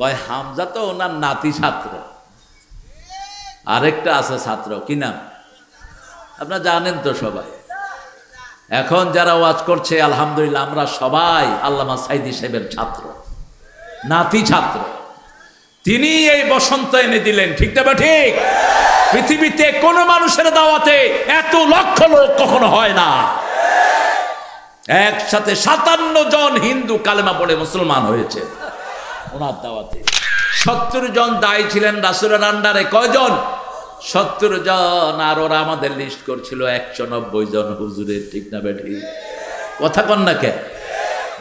কয়, হামজা তো ওনার নাতি ছাত্র। আরেকটা আছে ছাত্র, কি নাম? আপনারা জানেন তো সবাই। এখন যারা ওয়াজ করছে, আলহামদুলিল্লাহ, আমরা সবাই আল্লামা সাইদি সাহেবের ছাত্র, নাতি ছাত্র। তিনি এই বসন্ত এনে দিলেন, ঠিক না ঠিক? পৃথিবীতে কোন মানুষের দাওয়াতে এত লক্ষ লোক কখনো হয় না। একসাথে সাতান্ন জন হিন্দু কালেমা পড়ে মুসলমান হয়েছে। ওনার দাওয়াতে। সত্তর জন দায়ী ছিলেন রাসুলের আন্ডারে। কয়জন? সত্তর জন, আর ওরা আমাদের লিস্ট করছিল একশো নব্বই জন। হুজুরের ঠিক না বেঠি। কথা কন না কে?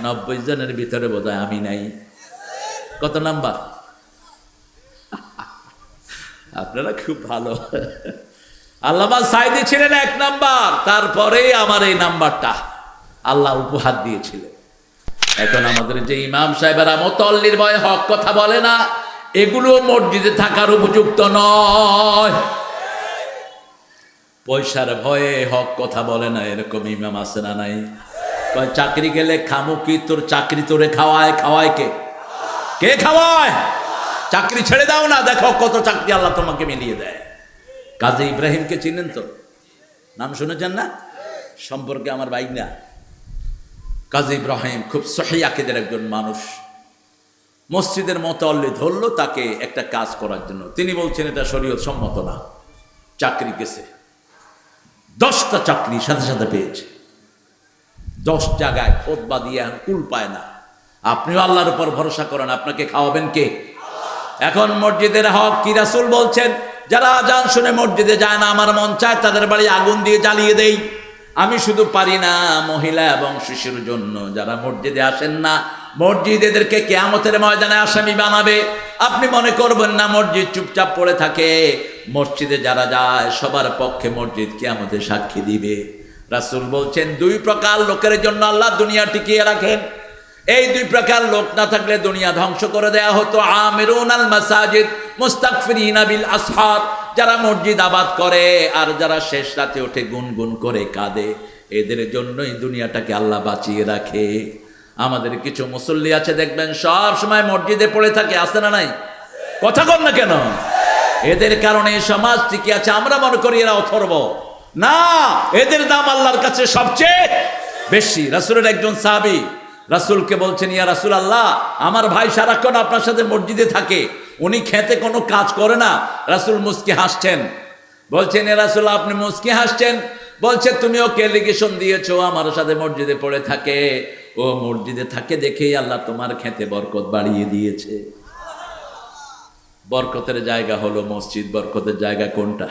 নব্বই জনের ভিতরে বোধ আমি নাই। কত নাম্বার? আপনারা খুব ভালো। আল্লামা সাইদি ছিলেন এক নাম্বার। তারপরেই আমার এই নাম্বারটা। আল্লাহ উপহার দিয়েছিলেন। এখন আমাদের যে ইমাম সাহেবেরা মতল্লির ভয়ে হক কথা বলে না, এগুলো মসজিদে থাকার উপযুক্ত নয়। পয়সার ভয়ে হক কথা বলে না, এরকম ইমাম আছে না নাই? চাকরি গেলে খামু কি? তোর চাকরি তোরে খাওয়ায় খাওয়ায় কে? কে খাওয়ায়? চাকরি ছেড়ে দাও না, দেখো কত চাকরি আল্লাহ তোমাকে মিলিয়ে দেয়। কাজী ইব্রাহিমকে চিনেন তো? নাম শুনেছেন না? সম্পর্কে আমার বাইক না কাজী ইব্রাহিম খুব সহিয়াকেদের একজন মানুষ। মসজিদের মতো অল্লি ধরলো তাকে একটা কাজ করার জন্য। তিনি বলছেন, এটা শরীয়ত সম্মত না। চাকরি গেছে। দশটা চাকরি সাথে সাথে পেয়েছে। দশ জায়গায় খোদ বা দিয়ে কুল পায় না। আপনিও আল্লাহর উপর ভরসা করেন, আপনাকে খাওয়াবেন কে? এখন মসজিদের হক কি রাসুল বলছেন? যারা আজান শুনে মসজিদে যায় না, আমার মন চায় তাদের বাড়ি আগুন দিয়ে জ্বালিয়ে দেই। আমি শুধু পারি না মহিলা এবং শিশুর জন্য। যারা মসজিদে আসেন না, মসজিদ এদেরকে কেয়ামতের ময়দানে আসামি বানাবে। আপনি মনে করবেন না, মসজিদ চুপচাপ পড়ে থাকে। মসজিদে যারা যায়, সবার পক্ষে মসজিদ কেয়ামতের সাক্ষী দিবে। রাসুল বলছেন, দুই প্রকার লোকের জন্য আল্লাহ দুনিয়া টিকিয়ে রাখেন। এই দুই প্রকার লোক না থাকলে দুনিয়া ধ্বংস করে দেয়া হতো। আমিরুন আল মাসাজিদ, মুস্তাকফিরিনা বিল আসহার যারা মসজিদ আবাদ করে আর যারা শেষ রাতে ওঠে গুনগুন করে কাঁদে, এদের জন্যই দুনিয়াটাকে আল্লাহ বাঁচিয়ে রাখে। আমাদের কিছু মুসল্লি আছে, দেখবেন সব সময় মসজিদে পড়ে থাকে আসে না নাই? কথা কর না কেন? এদের কারণে সমাজ টিকে আছে, আমরা মনে করি এরা অথর্ব। না, এদের দাম আল্লাহর কাছে সবচেয়ে বেশি। রাসুলের একজন সাহাবি রাসুলকে বলছেন, ইয়া রাসুল আল্লাহ আমার ভাই সারাক্ষণ আপনার সাথে মসজিদে থাকে, উনি খেতে কোনো কাজ করে না। রাসুল মুসকি হাসছেন। বলছেন এ রাসুল আপনি মুসকি হাসছেন? বলছে, তুমিও কেলিগেশন দিয়েছ, আমার সাথে মসজিদে পড়ে থাকে। ও মসজিদে থাকে দেখেই আল্লাহ তোমার খেতে বরকত বাড়িয়ে দিয়েছে। বরকতের জায়গা হলো মসজিদ। বরকতের জায়গা কোনটা?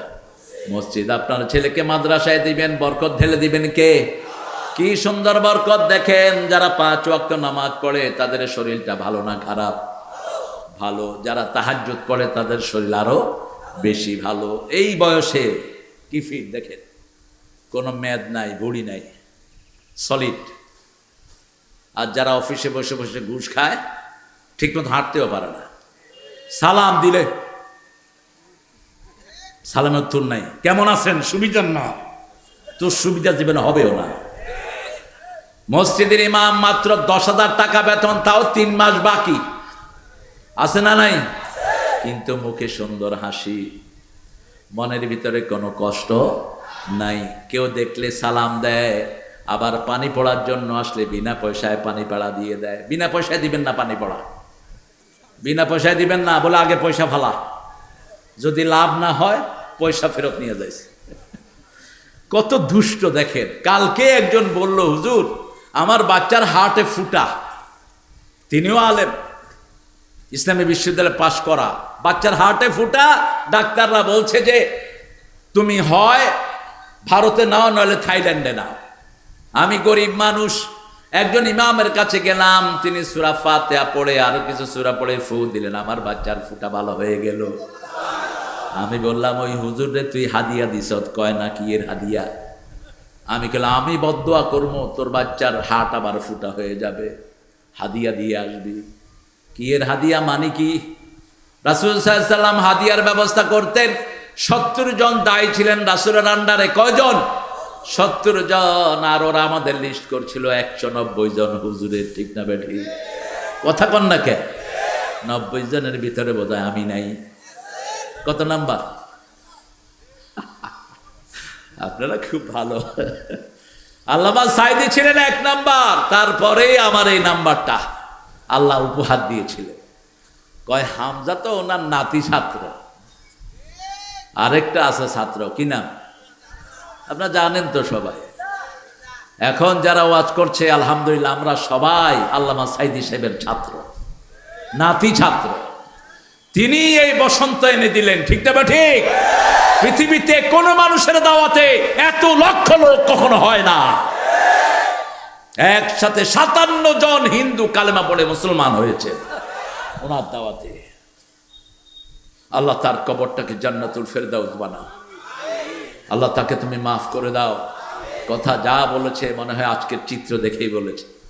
মসজিদ। আপনার ছেলেকে মাদ্রাসায় দিবেন, বরকত ঢেলে দিবেন কে? কি সুন্দর বরকত দেখেন, যারা পাঁচ ওয়াক্ত নামাজ পড়ে, তাদের শরীরটা ভালো না খারাপ? ভালো। যারা তাহাজ্জুদ পড়ে, তাদের শরীর আরও বেশি ভালো। এই বয়সে কি ফিট দেখেন, কোনো মেদ নাই, বুড়ি নাই সলিড আর যারা অফিসে বসে বসে ঘুষ খায়, ঠিকমতো হাঁটতেও পারে না। সালাম দিলে, সালামের উত্তর নাই। কেমন আছেন? সুবিধার না। তোর সুবিধা জীবনে হবেও না। মসজিদের ইমাম মাত্র দশ হাজার টাকা বেতন, তাও তিন মাস বাকি। আছে না নাই? কিন্তু মুখে সুন্দর হাসি। মনের ভিতরে কোনো কষ্ট নাই। কেউ দেখলে সালাম দেয়, আবার পানি পড়ার জন্য আসলে বিনা পয়সায় পানি পড়া দিয়ে দেয়। বিনা পয়সায় দিবেন না পানি পড়া। বিনা পয়সায় দিবেন না, বলে আগে পয়সা ফালা। যদি লাভ না হয়, পয়সা ফেরত নিয়ে যাইছে। কত দুষ্ট দেখেন। কালকে একজন বলল, হুজুর আমার বাচ্চার হার্টে ফুটা। তিনিও আলেম। ইসলামী বিশ্ববিদ্যালয়ে পাশ করা। বাচ্চার হার্টে ফুটা, ডাক্তাররা বলছে যে, তুমি হয় ভারতে নাও, নইলে থাইল্যান্ডে নাও। আমি গরিব মানুষ। একজন ইমামের কাছে গেলাম, তিনি সুরা ফাতেহা পড়ে, আরও কিছু সুরা পড়ে ফু দিলেন। আমার বাচ্চার ফুটা ভালো হয়ে গেল। আমি বললাম, ওই হুজুরে তুই হাদিয়া দিস? কয়, না, কি এর হাদিয়া? আমি বললাম আমি বদোয়া করব, তোর বাচ্চার হাট আবার ফুটা হয়ে যাবে। হাদিয়া দিয়ে আসবি। কি এর হাদিয়া মানে কি? রাসুল সাল্লাম হাদিয়ার ব্যবস্থা করতেন। সত্তর জন দায়ী ছিলেন রাসুলের আন্ডারে। কয়জন? সত্তর জন। আর ওরা আমাদের লিস্ট করছিল একশো নব্বই জন। হুজুরের ঠিক না বেঠি? কথা কন না কে? নব্বই জনের ভিতরে বোধ আমি নাই। কত নাম্বার? আপনারা খুব ভালো। আল্লামা সাইদি ছিলেন এক নাম্বার, তারপরেই আমার এই নাম্বারটা। আল্লাহ উপহার দিয়েছিলেন। কয়, হামজা তো ওনার নাতি ছাত্র। আরেকটা আছে ছাত্র, কি নাম? আপনারা জানেন তো সবাই। এখন যারা ওয়াজ করছে, আলহামদুলিল্লাহ, আমরা সবাই আল্লামা সাইদি সাহেবের ছাত্র। নাতি ছাত্র। তিনি এই বসন্ত এনে দিলেন, ঠিক না বা ঠিক? পৃথিবীতে কোন মানুষের দাওয়াতে এত লক্ষ লোক কখনো হয় না। একসাথে সাতান্ন জন হিন্দু কালেমা পড়ে মুসলমান হয়েছে ওনার দাওয়াতে। আল্লাহ তার কবরটাকে জান্নাতুল ফেরদাউস বানাও আল্লাহ তাকে তুমি মাফ করে দাও। কথা যা বলেছে মনে হয় আজকের চিত্র দেখেই বলেছে।